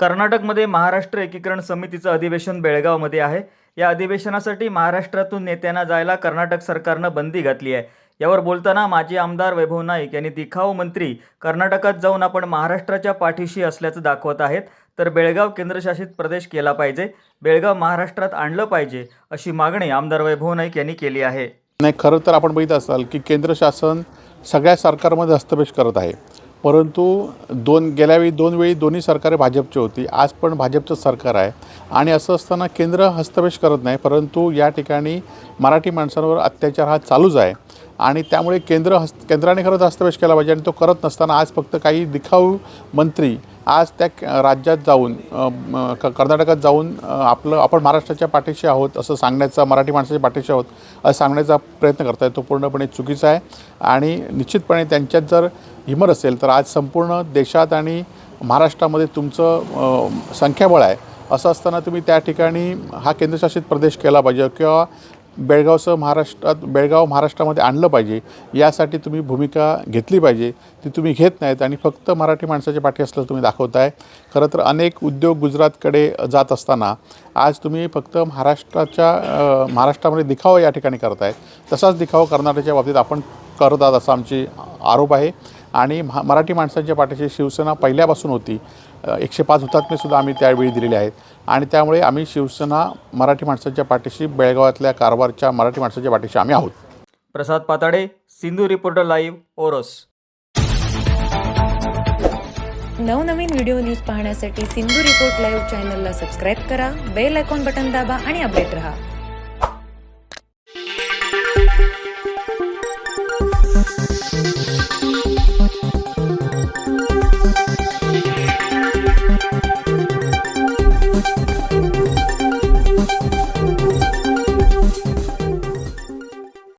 कर्नाटकमध्ये महाराष्ट्र एकीकरण समितीचं अधिवेशन बेळगावमध्ये आहे. या अधिवेशनासाठी महाराष्ट्रातून नेत्यांना जायला कर्नाटक सरकारनं बंदी घातली आहे. यावर बोलताना माजी आमदार वैभव नाईक यांनी दिखाऊ मंत्री कर्नाटकात जाऊन आपण महाराष्ट्राच्या पाठीशी असल्याचं दाखवत आहेत. तर बेळगाव केंद्रशासित प्रदेश केला पाहिजे. बेळगाव महाराष्ट्रात आणलं पाहिजे अशी मागणी आमदार वैभव नाईक यांनी केली आहे. नाही खरं तर आपण बघित असाल की केंद्र शासन सगळ्या सरकारमध्ये हस्तक्षेप करत आहे. परंतु दोन गेल्यावेळी दोन वेळी दोन्ही सरकारे भाजपची होती. आज पण भाजपचं सरकार आहे. आणि असं असताना केंद्र हस्तक्षेप करत नाही परंतु या ठिकाणी मराठी माणसांवर अत्याचार हा चालूच आहे. आणि त्यामुळे केंद्र हस्त केंद्राने खरंच हस्तक्षेप केला पाहिजे आणि तो करत नसताना आज फक्त काही दिखाऊ मंत्री आज त्या राज्यात जाऊन क- कर्नाटकात जाऊन आपलं आपण महाराष्ट्राच्या पाठीशी आहोत असं सांगण्याचा मराठी माणसाच्या पाठीशी आहोत असं सांगण्याचा प्रयत्न करत आहे तो पूर्णपणे चुकीचा आहे. आणि निश्चितपणे त्यांच्यात जर हिमर असेल तर आज संपूर्ण देशात आणि महाराष्ट्रामध्ये तुमचं संख्याबळ आहे. असं असताना तुम्ही त्या ठिकाणी हा केंद्रशासित प्रदेश केला पाहिजे किंवा बेळगावसह महाराष्ट्रात बेळगाव महाराष्ट्रामध्ये आणलं पाहिजे यासाठी तुम्ही भूमिका घेतली पाहिजे ती तुम्ही घेत नाहीत आणि फक्त मराठी माणसाच्या पाठी असलं तुम्ही दाखवताय. खरं तर अनेक उद्योग गुजरातकडे जात असताना आज तुम्ही फक्त महाराष्ट्राच्या महाराष्ट्रामध्ये दिखावा या ठिकाणी करताय. तसाच दिखावा कर्नाटकच्या बाबतीत आपण करत आहात असा आमची आरोप आहे. आणि महा मराठी माणसांच्या पाठीशी शिवसेना पहिल्यापासून होती. एकशे पाच हुतात्मेसुद्धा आम्ही त्यावेळी दिलेले आहेत. आणि त्यामुळे आम्ही शिवसेना मराठी माणसांच्या पाठीशी बेळगावातल्या कारवारच्या मराठी माणसाच्या पाठीशी आम्ही आहोत. Prasad Patade Sindhu reporter live Oros. नवनवीन व्हिडिओ न्यूज पाहण्यासाठी सिंधू रिपोर्ट लाईव्ह चॅनलला सबस्क्राईब करा बेल आयकॉन बटन दाबा आणि अपडेट रहा.